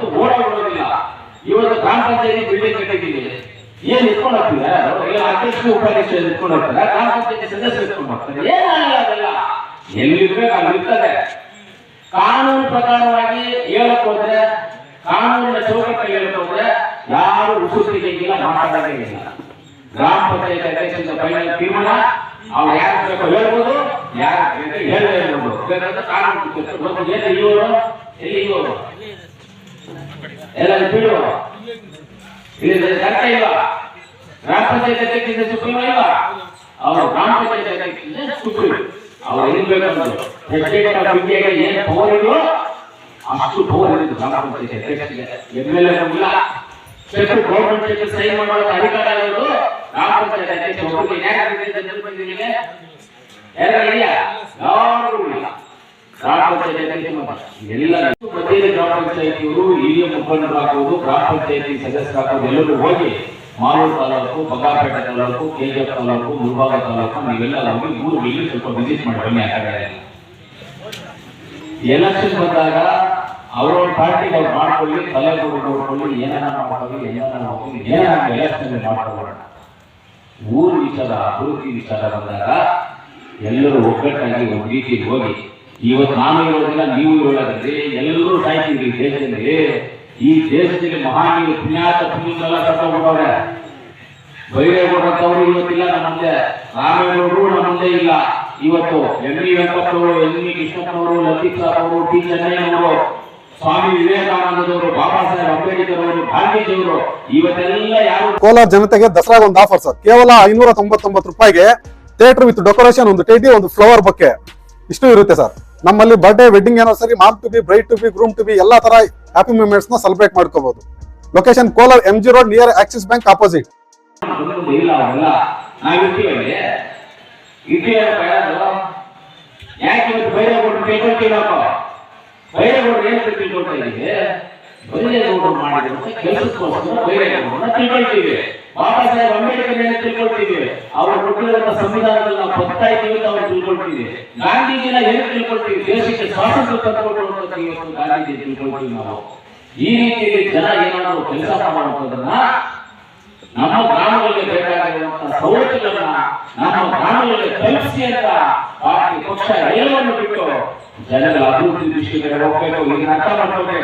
ಹೊತ್ತು ಓಡಾಡೋದಿಲ್ಲ. ಇವತ್ತು ಗ್ರಾಮ ಪಂಚಾಯತಿ ಬಿಲ್ಡಿಂಗ್ ಕಟ್ಟಿದ್ದೀವಿ. ಏನ್ ಇಟ್ಕೊಂಡು ಎಲ್ಲ ಅಧ್ಯಕ್ಷರು ಉಪಾಧ್ಯಕ್ಷರು ಇಟ್ಕೊಂಡು ಹೋಗ್ತಾರೆ ಗ್ರಾಮ ಪಂಚಾಯತಿ ಸದಸ್ಯರು ಇಟ್ಕೊಂಡು ಹೋಗ್ತಾರೆ ಏನಾಗಲ್ಲ ಅದೆಲ್ಲ. ಎಲ್ಲಿರ್ಬೇಕು ಅಲ್ಲಿ ಇರ್ತದೆ. ಕಾನೂನು ಪ್ರಕಾರವಾಗಿ ಹೇಳಕ್ ಹೋದ್ರೆ, ಕಾನೂನಿನ ಚೌಕಟ್ಟು ಹೇಳಕ್ ಹೋದ್ರೆ ಯಾರು ಉಸುರು ಮಾತಾಡೋದಿಲ್ಲ ಗ್ರಾಮ ಪಂಚಾಯತ್ ಅಧ್ಯಕ್ಷರಿಂದ ಫೈನಲ್ ತೀರ್ಮಾನ. ಅವ್ರು ಯಾರು ಬೇಕೋ ಹೇಳ್ಬೋದು ಯಾರು ಹೇಳ್ಬೋದು. ಕಾನೂನು ಏನು ಇವರು ಎಲ್ಲಿ ಇವರು ಎಲ್ಲ ಇಲ್ಲಿ ಕಷ್ಟ ಇಲ್ಲ ಗ್ರಾಮ ಪಂಚಾಯತ್ ಸುಪ್ರೀಂ ಇಲ್ವಾ? ಅವರು ಗ್ರಾಮ ಪಂಚಾಯತ್ ಸುಪ್ರೀಂ. ಅವ್ರು ಏನ್ ಬೇಕಂದ್ರು ಪ್ರೆಸಿಡೆಂಟ್ ಅಷ್ಟು ಪವರ್ ಇರುತ್ತೆ ಗ್ರಾಮ ಪಂಚಾಯತ್ ಗೌರ್ಮೆಂಟ್ ಸೈನ್ ಅಧಿಕಾರ ಗ್ರಾಮ ಪಂಚಾಯತ್ ಜನಪ್ರತಿನಿಧಿಗೆ ಯಾರು ಇಲ್ಲ. ಎಲ್ಲ ಮಧ್ಯದ ಗ್ರಾಮ ಪಂಚಾಯತಿಯವರು ಹಿರಿಯ ಮುಖಂಡರಾಗುವುದು, ಗ್ರಾಮ ಪಂಚಾಯತಿ ಸದಸ್ಯರಾಗುವುದು, ಎಲ್ಲರೂ ಹೋಗಿ ಮಾಲೂರು ತಾಲೂಕು ಬಗಾಪೇಟೆ ತಾಲೂಕು, ಕೆಜಿಎಫ್ ತಾಲೂಕು, ಮುಳಬಾಗ ತಾಲೂಕು, ನೀವೆಲ್ಲ ಹೋಗಿ ಮೂರು ಇಲ್ಲಿ ಸ್ವಲ್ಪ ವಿಸಿಟ್ ಮಾಡಿ, ಬನ್ನಿ ಆ ಎಲೆಕ್ಷನ್ ಬಂದಾಗ ಅವ್ರವ್ರ ಪಾರ್ಟಿ ಅವ್ರು ಮಾಡ್ಕೊಳ್ಳಿ ತಲೆ ನೋಡ್ಕೊಳ್ಳಿ ಏನೇನ ಮಾಡ್ಕೊಳ್ಳಿ ಏನೇನ ಹೋಗಿ ಏನೇನ ಎಲೆಕ್ಷನ್ ಮಾಡ್ಕೊಳ್ಳೋಣ. ಊರು ವಿಚಾರ, ಅಭಿವೃದ್ಧಿ ವಿಚಾರ ಬಂದಾಗ ಎಲ್ಲರೂ ಒಗ್ಗಟ್ಟಾಗಿ ಒಂದು ರೀತಿಯಲ್ಲಿ ಹೋಗಿ ಇವತ್ತು ನಾನು ಇರೋದಿಲ್ಲ, ನೀವು ಇರೋದಾಗ್ರಿ ಎಲ್ಲರೂ ಸಾಯ್ತೀವಿ ದೇಶದಲ್ಲಿ. ಈ ದೇಶದಲ್ಲಿ ಮಹಾನ್ ಪುಣ್ಯಾತ ಪುಣ್ಯನೆಲ್ಲ ಕರ್ಕೊಂಡ್ಬಿಟ್ಟವ್ರೆ ಬೈರೇಗೌಡರವರು ಇವತ್ತಿಲ್ಲ, ನಮ್ಮಂದೆ. ಮುಂದೆ ರಾಮೇಗೌಡರು ನಮ್ಮ ಮುಂದೆ ಇಲ್ಲ. ಇವತ್ತು ಎಂ ವಿ ವೆಂಕಟವರು ಎಂ ವಿ ಕೃಷ್ಣಪ್ಪನವರು ಲತೀಫ್ ಸಾರ್ ಅವರು, ಟಿ ಚೆನ್ನಯ್ಯನವರು, ಸ್ವಾಮಿ ವಿವೇಕಾನಂದದವರು, ಬಾಬಾ ಸಾಹೇಬ್ ಅಂಬೇಡ್ಕರ್ ಅವರು ಇವತ್ತೆಲ್ಲ ಯಾರು ಕೋಲಾರ ಜನತೆಗೆ ದಸರಾಗ ಒಂದು ಆಫರ್ ಸರ್ ಕೇವಲ ಐನೂರ ತೊಂಬತ್ತೊಂಬತ್ತು ರೂಪಾಯಿಗೆ ಥಿಯೇಟರ್ ವಿತ್ ಡೆಕೋರೇಷನ್ ಒಂದು ಟೇಟಿ ಒಂದು ಫ್ಲವರ್ ಬಗ್ಗೆ ಇಷ್ಟು ಇರುತ್ತೆ ಸರ್ ನಮ್ಮಲ್ಲಿ ಬರ್ಡೇ ವೆಡ್ಡಿಂಗ್ ಸರಿ mom to be bride to be groom to be ಎಲ್ಲಾ ತರ ಹ್ಯಾಪಿ ಮೂಮೆಂಟ್ಸ್ನ ಸೆಲೆಬ್ರೇಟ್ ಮಾಡ್ಕೋಬಹುದು location Kolar M G road near Axis bank opposite ನಾವು ಬೈರೇಗೌಡರು ಮಾಡಿದಂತ ಕೆಲಸಕ್ಕೋಸ್ಕರ ತಿಳ್ಕೊಳ್ತೀವಿ. ಬಾಬಾ ಸಾಹೇಬ್ ಅಂಬೇಡ್ಕರ್ ಮೇಲೆ ತಿಳ್ಕೊಳ್ತೀವಿ. ಅವರು ಕೊಟ್ಟಿರುವಂತ ಸಂವಿಧಾನದಲ್ಲಿ ನಾವು ಬರ್ತಾ ಇದ್ದೀವಿ ಅವ್ರು ತಿಳ್ಕೊಳ್ತೀವಿ. ಗಾಂಧೀಜಿನ ಏನು ತಿಳ್ಕೊಳ್ತೀವಿ? ದೇಶಕ್ಕೆ ಸ್ವಾತಂತ್ರ್ಯ ತಂದುಕೊಟ್ಟು ಅಂತ ಗಾಂಧೀಜಿ ತಿಳ್ಕೊಳ್ತೀವಿ ನಾವು. ಈ ರೀತಿಯಲ್ಲಿ ಜನ ಏನಾದರೂ ಕೆಲಸ ಮಾಡುವುದನ್ನ ನಮ್ಮ ಗ್ರಾಮಗಳಿಗೆ ಬೇಕಾಗಿರುವಂತಹ ಸವಲತ್ತುಗಳನ್ನ ನಮ್ಮ ಗ್ರಾಮಗಳಿಗೆ ತಲುಪಿಸಿ ಅಂತ ಪಾರ್ಟಿ ಪಕ್ಷ ಎಲ್ಲವನ್ನು ಬಿಟ್ಟು ಜನಗಳ ಅಭಿವೃದ್ಧಿ ದೃಷ್ಟಿಗೆ ಹೋಗ್ಬೇಕು. ಈಗ ಅರ್ಥ ಮಾಡ್ಕೊಂಡ್ರೆ